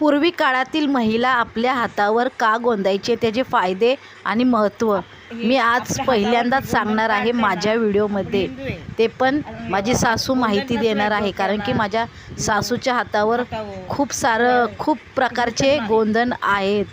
पूर्वी काळातील महिला आपल्या हातावर का गोंदायचे त्याचे फायदे आणि महत्त्व? मी आज पहिल्यांदाच सांगणार आहे माझ्या व्हिडिओमध्ये. ते पण माझी सासू माहिती देणार आहे. कारण की माझ्या सासूच्या हातावर खूप सारं खूप प्रकारचे गोंधन आहेत.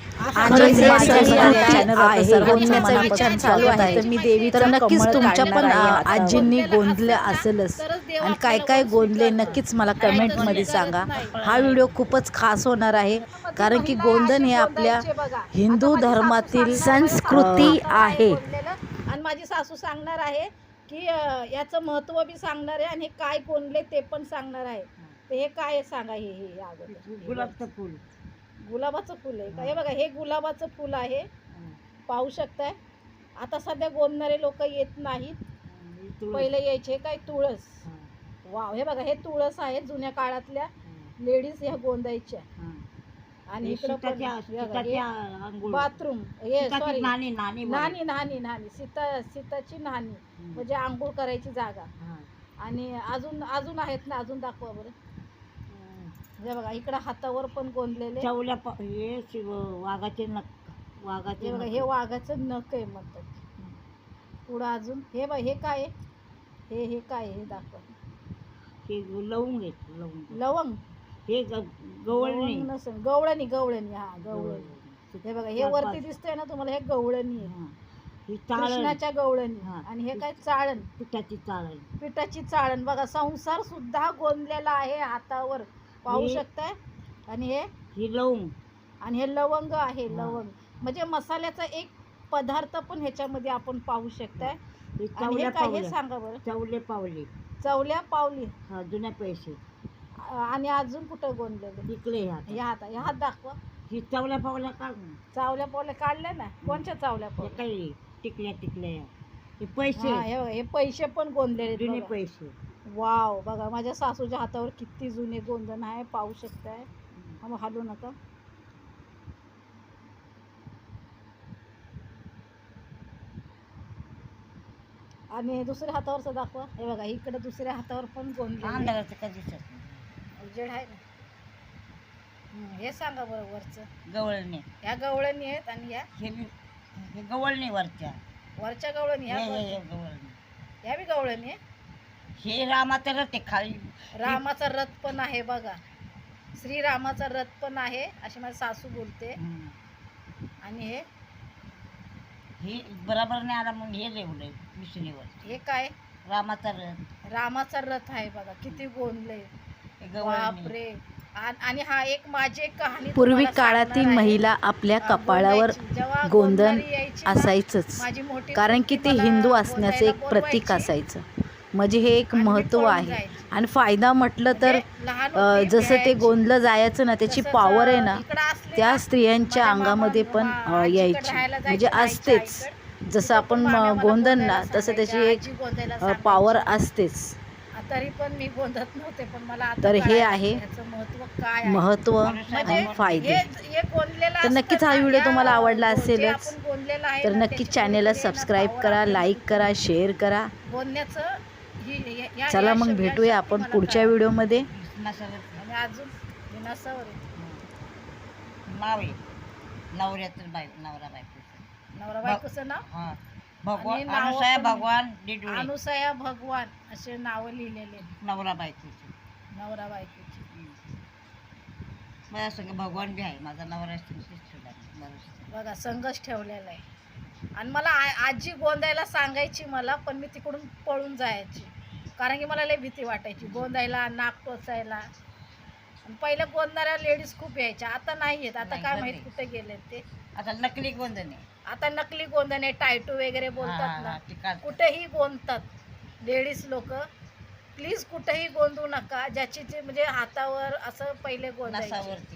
तर मी देवी तर नक्कीच तुमच्या पण. आजींनी गोंधलं असेलच. आणि काय काय गोंधले नक्कीच मला कमेंटमध्ये सांगा. हा व्हिडिओ खूपच खास होणार आहे. कारण की गोंधन हे आपल्या हिंदू धर्मातील संस्कृती आहे. आणि माझी सासू सांगणार आहे की याचं महत्त्व बी सांगणार आहे आणि हे काय कोणले ते पण सांगणार आहे. हे काय आहे सांगा हे हे अगोदर. गुलाबचं फुल. गुलाबाचं फुल आहे का? हे. बघा हे गुलाबाचं फुल आहे. पाहू शकताय. आता सध्या गोंदणारे लोक येत नाहीत. पहिले यायचे काय तुळस. वाव हे बघा हे तुळस आहे जुन्या काळातल्या लेडीज ह्या गोंदायच्या. आणि इकडं पण बाथरूम हे सॉरी नाणी नाणी नानी नानी नानी सीता सीताची नानी म्हणजे आंघोळ करायची जागा. आणि अजून अजून आहेत ना अजून दाखवा बरं. हे बघा इकडं हातावर पण गोंदलेले. चवल्या प- हे शिव वाघाचे नख. वाघाचे हे बघा नख. हे वाघाचं नख आहे म्हणतात. पुढं अजून हे बघ हे काय आहे? हे हे काय आहे? हे दाखवा. हे लवंग आहेत लवंग. लवंग? हे गवळणी. नसेल. गवळणी गवळणी हा गवळणी. हे बघा हे वरती दिसतंय ना तुम्हाला हे गवळणी आहे. हा. कृष्णाच्या गवळणी. हा. आणि हे काय चाळण? पिठाची चाळण. पिठाची चाळण. बघा संसार सुद्धा गोंदलेला आहे हातावर. पाहू शकताय? आणि हे? ही लवंग. आणि हे लवंग आहे. लवंग. म्हणजे मसाल्याचा एक पदार्थ पण ह्याच्यामध्ये आपण पाहू शकताय. ही. आणि हे काय हे सांगा बरं. चवले पावले. चवल्या पावली. हा जुन्या पैसे. आणि अजून कुठं गोंदलेले? इकडे ह्या हे हात हे हात दाखवा. ही चवल्या पावल्या ना. चावल्या पावल्या काढल्या ना? कोणच्या चावल्या हे पावल्या? काही टिकल्या टिकल्या. हे पैसे. हा, हे बघा हे पैसे पण जुने. पैसे. वाव बघा माझ्या सासूच्या हातावर किती जुने गोंधन आहे पाहू शकताय? हा, मग हलू नका. आणि दुसऱ्या हातावरचं दाखवा. हे बघा इकडे दुसऱ्या हातावर पण गोंधळ. उजेड आहे ना. हं, हे सांगा बरं वरचं. गवळणी. ह्या गवळणी आहेत आणि या हे बी हे गवळणी वरच्या. वरच्या गवळणी ह्या हे- हे-. हे गवळणी. ह्या बी गवळणी आहे? हे रामाचं रथ आहे खाली. रामाचा रथ पण आहे बघा. श्रीरामाचा रथ पण आहे अशी माझी सासू बोलते. आणि हे? हे बरोबर नाही आला म्हणून हे लिवलंय मिशनीवर हे काय? रामाचा रथ. रामाचा रथ आहे बघा किती गवळणी बापरे आणि हा एक माझी एक कहाणी पूर्वी काळातील. महिला आपल्या कपाळावर गोंधन असायचंच माझी मोठी कारण की ते हिंदू असण्याचं एक प्रतीक असायचं म्हणजे हे एक महत्त्व आहे. आणि फायदा म्हटलं तर म्हणजे होती, जसं ते. गोंधलं जायचं ना त्याची पॉवर आहे ना त्या स्त्रियांच्या अंगामध्ये पण यायची म्हणजे असतेच. जसं आपण गोंधन ना तसं त्याची एक. पॉवर असतेच तरी पण मी गोंधत नव्हते पण मला आता तर हे कळालं आहे ह्याचं महत्त्व काय आहे. महत्त्व म्हणजे आणि फायदे. हे- हे गोंदलेलं तर असतं नक्कीच हा ना, व्हिडिओ या तुम्हाला आवडला जे असेलच. आपण गोंदलेलं आहे तर ना, नक्कीच त्याची चॅनेलला गोंदलेली सबस्क्राईब करा लाईक. करा शेअर करा. गोंदण्याचं ही- या- या- चला या मग भेटूया आपण मला पुढच्या कळाली. व्हिडिओमध्ये. आणि अजून आहे. नवऱ्याचं बाय नवरा बायको नवरा बायकोचं नाव? हा. आणि भगवान नावं अनुसया पण- भगवान डिडोळे. अनुसया भगवान असे नावं लिहिलेले आहेत. नवरा बायकोचे नवरा बायकोची माझ्या संग भगवान बी आहे माझा नवरा बघा संघच ठेवलेला आहे. आणि मला आ- आजी गोंदायला सांगायची मला पण मी तिकडून पळून जायची. कारण की मला लय भीती वाटायची गोंदायला नाक टोचायला. पहिल्या गोंदणाऱ्या लेडीज खूप यायच्या. आता नाही येत. आता नाही, काय बंद माहीत आहे. कुठे गेले ते. आता नकली गोंधन आता नकली गोंदणे टायटू वगैरे बोलतात ना. कुठेही गोंदतात लेडीज लोक. प्लीज कुठेही गोंदू नका. ज्याची जे म्हणजे हातावर असं पहिले गोंदायचे नसावरती